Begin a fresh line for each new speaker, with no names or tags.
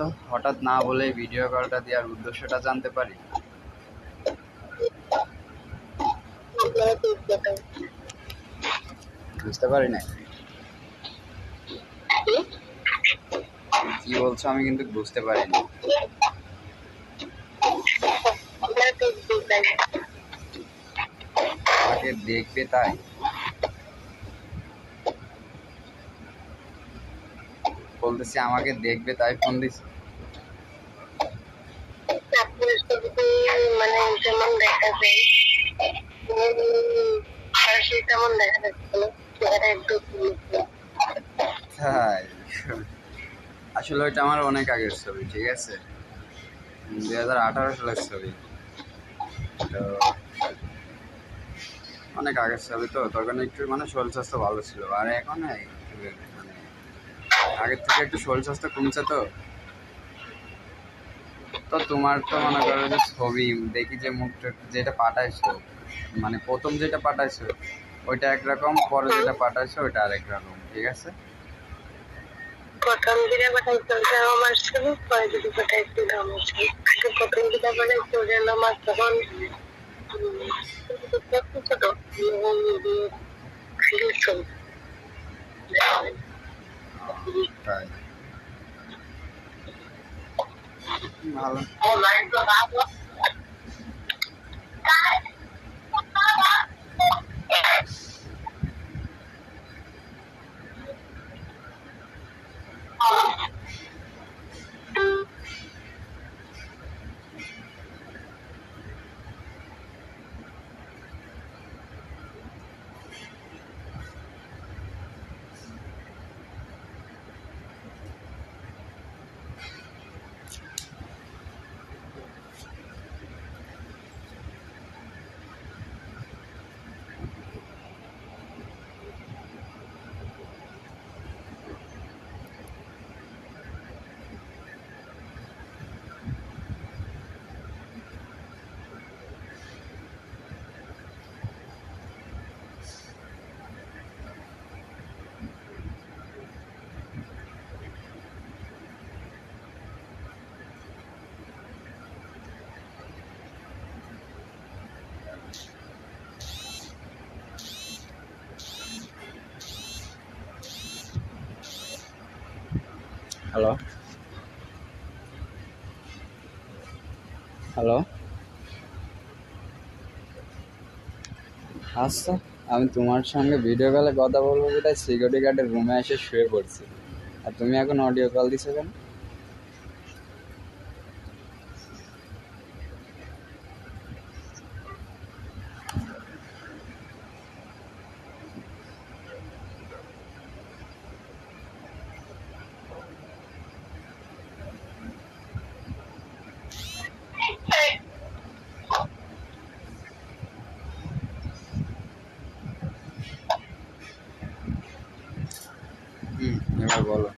তো। হঠাৎ না বলে ভিডিও কলটা দেওয়ার উদ্দেশ্যটা জানতে পারি? বুঝতে পারি না কি বলছো আমি কিন্তু বুঝতে পারিনি। আমাকে দেখবে তাই? বলতেছি আমাকে দেখবে তাই ফোন দিছি।
মানে
তাই আসলে ওইটা আমার অনেক আগের ছবি, ঠিক আছে? দুই হাজার আঠারো সালের ছবি। তো, অনেক আগের ছবি তো তখন একটু মানে শরীর স্বাস্থ্য ভালো ছিল। আর এখন মানে আগের থেকে একটু শরীর স্বাস্থ্য কমছে তো। তো তোমার তো মনে করো যে ছবি দেখি যে মুখটা যেটা পাঠাইছো মানে প্রথম যেটা পাঠাইছো ওইটা একরকম পরে যেটা পাঠাইছো ওইটা আরেক রকম ঠিক আছে?
প্রথম দিনে পাঠাইছিল যে আমার ছবি পরে যদি পাঠাইছিল আমার ছবি প্রথম দিনে পাঠাইছিল যে আমার তখন উম, ছোট ফিল ছবি
তাই ভালো হ্যালো হ্যালো আচ্ছা আমি তোমার সঙ্গে ভিডিও কলে কথা বলব তাই সিকিউরিটি গার্ডের রুমে এসে শুয়ে পড়ছি। আর তুমি এখন অডিও কল দিছো কেন? বলো